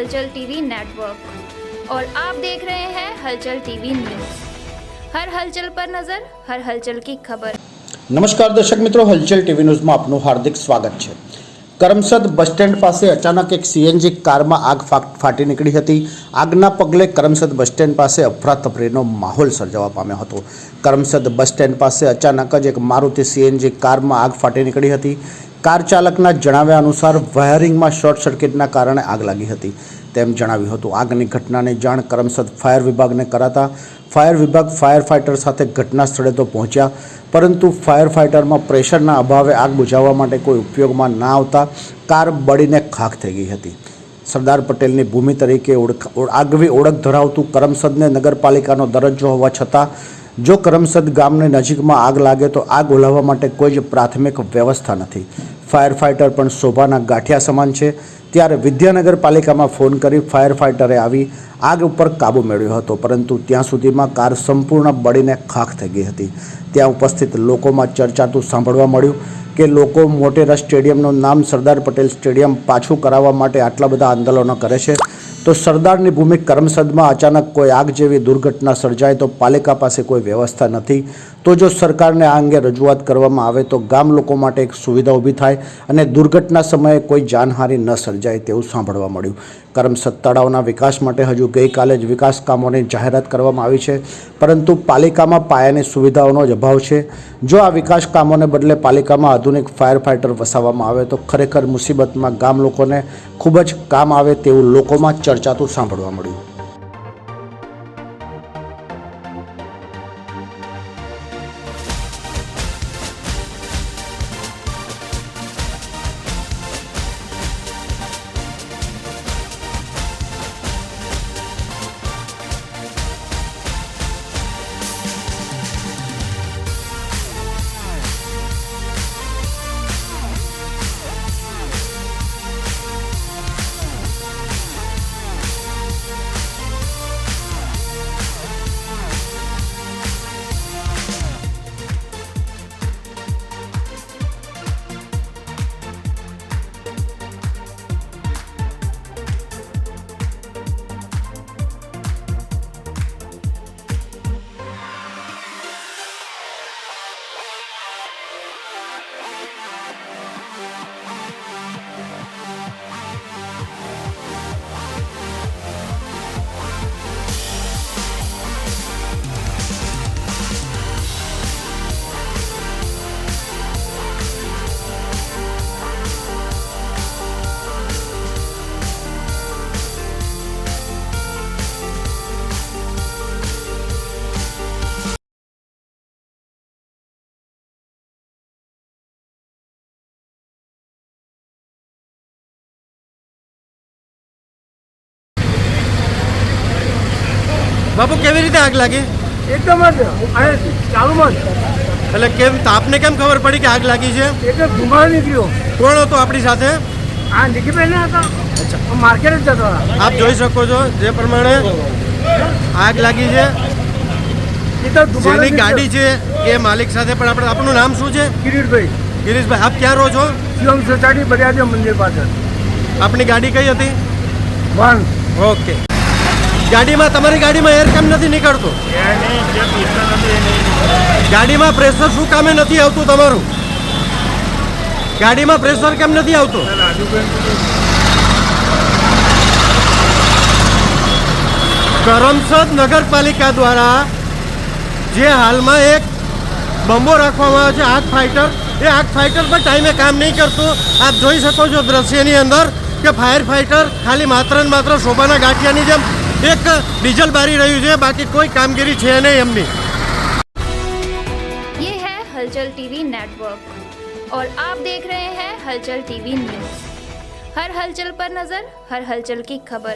हलचल TV network और आप देख रहे हैं हलचल टीवी न्यूज हर हलचल पर नजर हर हलचल की खबर નમસ્કાર દર્શક મિત્રો હલચલ ટીવી ન્યૂઝમાં આપનું હાર્દિક સ્વાગત છે કરમસદ બસ સ્ટેન્ડ પાસે અચાનક એક સીએનજી કારમાં આગ ફા- ફાટી નીકળી હતી આગના પગલે કરમસદ બસ સ્ટેન્ડ પાસે અફરાતફરીનો માહોલ સર્જાવા પામ્યો હતો કરમસદ બસ સ્ટેન્ડ પાસે અચાનક જ એક મારુતિ સીએનજી કારમાં આગ ફાટી નીકળી હતી કાર ચાલકના જણાવ્યા અનુસાર વાયરિંગમાં શોર્ટ સર્કિટના કારણે આગ લાગી હતી. તેમ જણાવ્યું હતું. આગની ઘટનાની જાણ કરમસદ ફાયર વિભાગને કરાતા ફાયર વિભાગ ફાયર ફાઇટર સાથે ઘટના સ્થળે તો પહોંચ્યા, પરંતુ ફાયર ફાઇટરમાં પ્રેશરના અભાવે આગ બુઝાવવા માટે કોઈ ઉપયોગમાં ના આવતા કાર બળીને ખાખ થઈ ગઈ હતી. સરદાર પટેલની ભૂમિ તરીકે ઓળખ, આગવી ઓળખ ધરાવતું કરમસદને નગરપાલિકાનો દરજ્જો હોવા છતાં, જો કરમસદ ગામની નજીકમાં આગ લાગે તો આગ ઓલાવવા માટે કોઈ જ પ્રાથમિક વ્યવસ્થા નથી. ફાયર ફાઇટર પણ શોભાના ગાંઠિયા સમાન છે. ત્યારે વિદ્યાનગર પાલિકામાં ફોન કરી ફાયર ફાઇટરે આવી આગ ઉપર કાબૂ મેળવ્યો હતો. પરંતુ ત્યાં સુધીમાં કાર સંપૂર્ણ બળીને ખાખ થઈ ગઈ હતી. ત્યાં ઉપસ્થિત લોકોમાં ચર્ચાતું સાંભળવા મળ્યું કે લોકો મોટેરા સ્ટેડિયમનું નામ સરદાર પટેલ સ્ટેડિયમ પાછું કરાવવા માટે આટલા બધા આંદોલનો કરે છે. તો સરદારની ભૂમિ કરમસદમાં અચાનક કોઈ આગ જેવી દુર્ઘટના સર્જાય તો પાલિકા પાસે કોઈ વ્યવસ્થા નથી. તો જો સરકારને આ અંગે રજૂઆત કરવામાં આવે તો ગામ લોકો માટે એક સુવિધા ઊભી થાય અને દુર્ઘટના સમયે કોઈ જાનહાનિ ન સર્જાય તેવું સાંભળવા મળ્યું. કરમસદ તળાવના વિકાસ માટે હજુ ગઈકાલે જ વિકાસ કામોની જાહેરાત કરવામાં આવી છે, પરંતુ પાલિકામાં પાયાની સુવિધાઓનો જ અભાવ છે. જો આ વિકાસ કામોને બદલે પાલિકામાં આધુનિક ફાયર ફાઇટર વસાવવામાં આવે તો ખરેખર મુસીબતમાં ગામ લોકોને ખૂબ જ કામ આવે તેવું લોકોમાં ચર્ચાતું સાંભળવા મળ્યું. બાપુ કેવી રીતે આગ લાગી? એકદમ જ. ચાલુમાં એટલે કેમ આપને કેમ ખબર પડી કે આગ લાગી છે? એકદમ ધુમાડો નીકળ્યો. કોણ હતો આપણી સાથે? આ નિકીબેન હતા. માર્કેટ જ જતો આપ જોઈ શકો છો જે પ્રમાણે આગ લાગી છે. જેની ગાડી છે એ માલિક સાથે પણ આપણે આપનું નામ શું છે? કિરીટભાઈ. ગિરીશભાઈ આપ ક્યાં રહો છો? શિવમ સોસાયટી બરિયાદેવ મંદિર પાછળ. આપની ગાડી કઈ હતી? One okay. ગાડીમાં તમારી ગાડીમાં એર કેમ નથી નીકળતું. ગાડીમાં પ્રેશર શું કામે નથી આવતું તમારું? ગાડીમાં પ્રેશર કેમ નથી આવતું? કરમસદ નગરપાલિકા દ્વારા જે હાલમાં એક બંબો રાખવામાં આવ્યો છે, આગ ફાઇટર એ આગ ફાઇટર પણ ટાઈમે કામ નહીં કરતું. આપ જોઈ શકો છો દ્રશ્યની અંદર કે ફાયર ફાઇટર ખાલી માત્ર ને માત્ર શોભાના ગાંઠિયાની જેમ એક ડીઝલ બારી રહ્યું છે બાકી કોઈ કામગીરી છે નહીં એમની ये है हलचल टीवी नेटवर्क और आप देख रहे हैं हलचल टीवी न्यूज हर हलचल पर नजर हर हलचल की खबर